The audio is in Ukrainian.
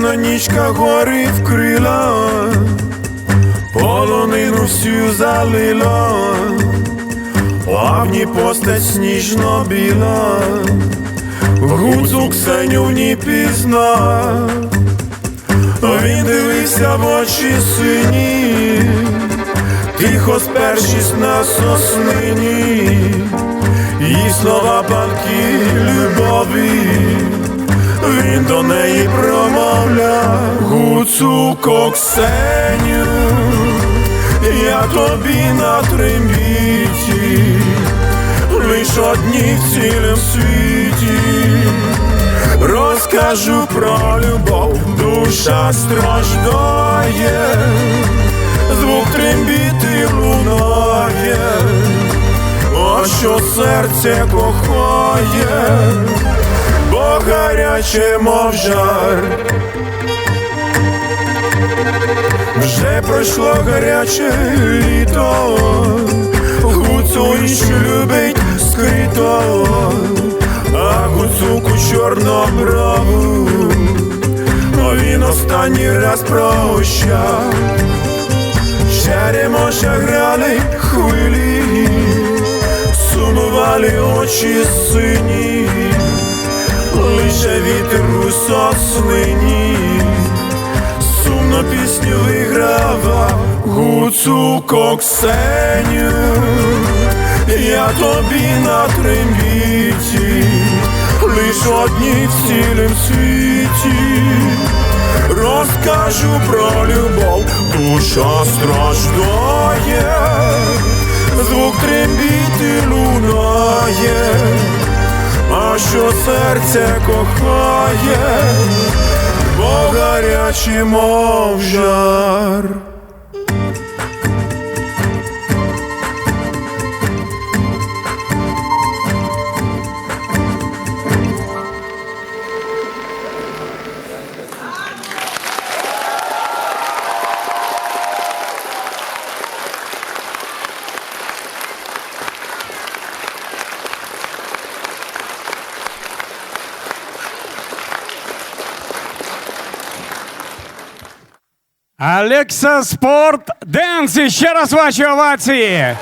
свічка горить в крила, полонину всю залила, ній постать сніжно біла, гуцу Ксеню в ній пізна, він дивився в очі сині, тихо спершись на соснині, і слова банки любові. Він до неї Гуцуко Ксеню, я тобі на трембіті, лиш одні в цілім світі, розкажу про любов, душа страждає, звук трембіти лунає, о що серце кохає бо гаряче, мов жар. Вже пройшло гаряче літо, гуцуліч любить скрито, а гуцуку чорноброву він останній раз прощав. Черемоша грали хвилі, сумували очі сині. Лише вітер у соснині, сумно пісню вигравав Гуцуко Ксеню, я тобі на трембіті, лиш одні в цілім світі, розкажу про любов, душа страждає, звук трембіти лунає а що серце кохає, бо гарячий, мов жар. Алекса Спорт Денс. І ще раз ваші овації.